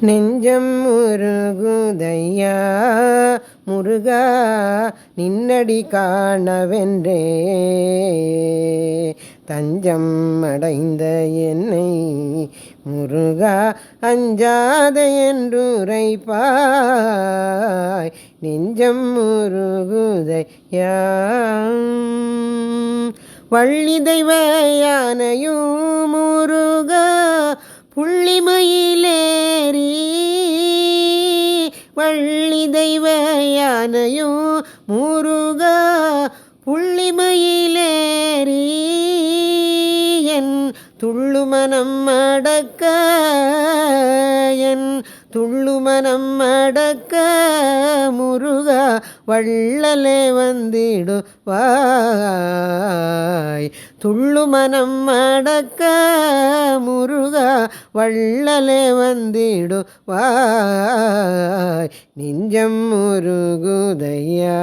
நெஞ்சம் முருகுதையா முருகா நின்னடி காணவென்றே. தஞ்சம் அடைந்த என்னை முருகா அஞ்சாத என்றுரைப்பாய். நெஞ்சம் முருகுதையா வள்ளி தெய்வ யானையும் முருகா புள்ளிமயிலேறி வள்ளி தெய்வ யானையும் முருகா புள்ளிமயிலேறி என் துள்ளுமனம் அடக்க என் துள்ளுமனம் அடக்க முருகா வள்ளலே வந்திடுவாய். துள்ளுமனம் அடக்க முருகா வள்ளலே வந்திடுவாய். நெஞ்சம் முருகுதையா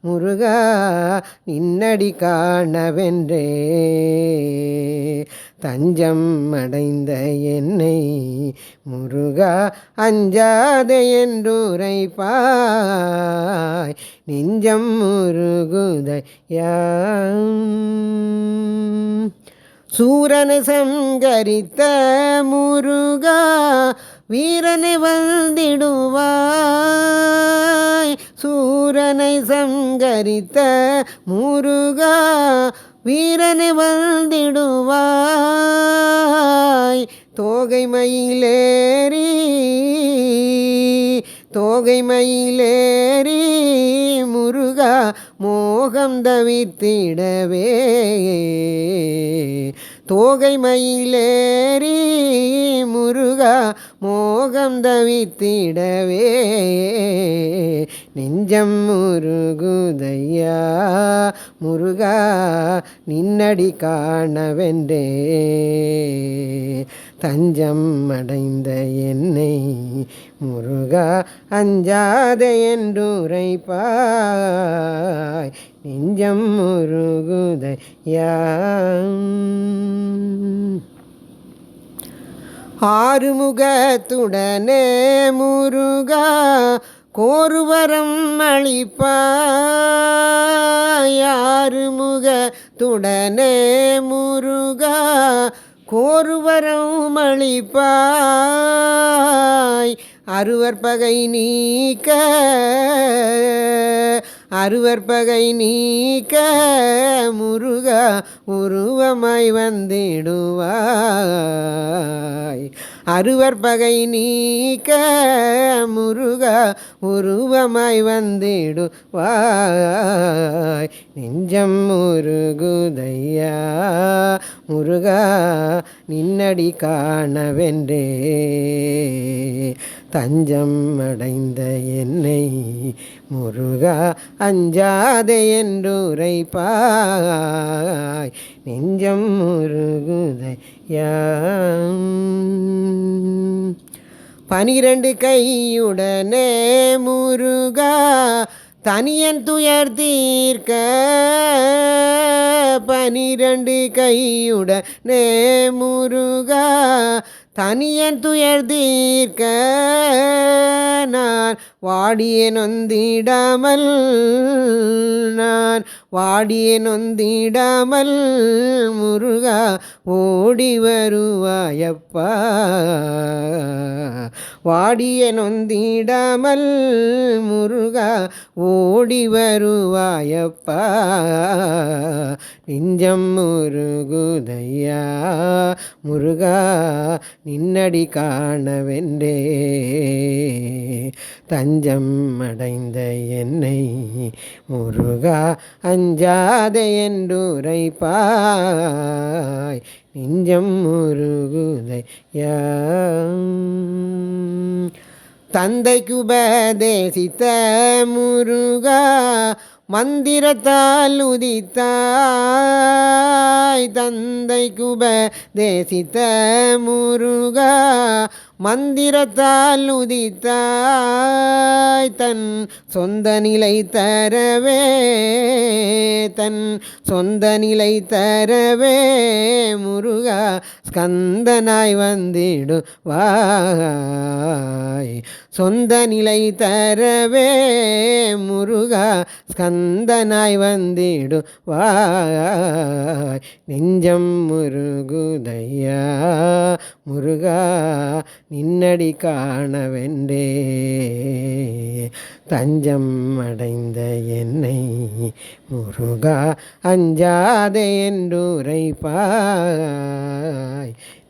முருகா நின்னடி காணவென்றே தஞ்சம் அடைந்த என்னை முருகா அஞ்சாத என்றுரைப்பாய். நெஞ்சம் முருகுதையா சூரனை சங்கரித்த முருகா வீரனை வந்திடுவாய். சூரனை சங்கரித்த முருகா வீரனை வந்திடுவாய். தோகை மயிலேறி தோகை மயிலேறி முருகா மோகம் தவித்திடவே தோகை மயிலேறி முருகா மோகம் தவித்திடவே. நெஞ்சம் முருகுதையா. முருகா நின்னடி காணவென்றே. தஞ்சம் அடைந்த என்னை முருகா அஞ்சாத என்றுரைப்பாய். நெஞ்சம் முருகுதையா. ஆறுமுகத்துடனே முருகா கோருவரம் அளிப்பாயாறுமுகத்துடனே முருகா கோருவரம் அளிப்பாய் அருவர் நீக்க அருவர் நீக்க முருகா உருவமாய் வந்திடுவாய். அறுவர் பகை நீக்க முருகா உருவமாய் வந்திடுவாய். நெஞ்சம் முருகுதையா முருகா நின்னடி காணவென்றே. தஞ்சம் அடைந்த என்னை முருகா அஞ்சாதே என்றுரைப்பாய். நெஞ்சம் முருகுதையா பனிரெண்டு கையுடனே முருகா தனியன் துயர் தீர்க்க பனிரண்டு கையுட நே முருகா. தனியன் துயர் தீர்க்க நான் வாடிய நொந்திடாமல் நான் நான் வாடிய நொந்திடாமல் முருகா ஓடி வருவாயப்பா. வாடிய நொந்திடாமல் முருகா ஓடி வருவாயப்பா. நெஞ்சம் முருகுதையா முருகா நின்னடி காணவென்றே. தஞ்சம் அடைந்த என்னை முருகா அஞ்சாதே என்றுரைப்பாய். நெஞ்சம் முருகுதையா தந்தைக்கு உபதேசித்த முருகா மந்திரத்தால் உதித்தாய். தந்தைக்கு உபதேசித்த முருகா மந்திரத்தால் உதித்தாய் தன் சொந்த நிலை தரவே தன் சொந்த நிலை தரவே முருகா ஸ்கந்தனாய் வந்திடுவாய். சொந்த நிலை தரவே முருகா ஸ்கந்தனாய் வந்திடுவாய். நெஞ்சம் முருகுதையா முருகா நின்னடி காணவென்றே. தஞ்சம் அடைந்த என்னை முருகா அஞ்சாதே என்றுரைப்பாய்.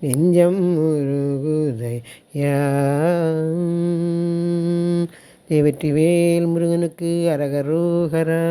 நெஞ்சம் முருகுதையா வெற்றிவேல் முருகனுக்கு அரகரோகரா.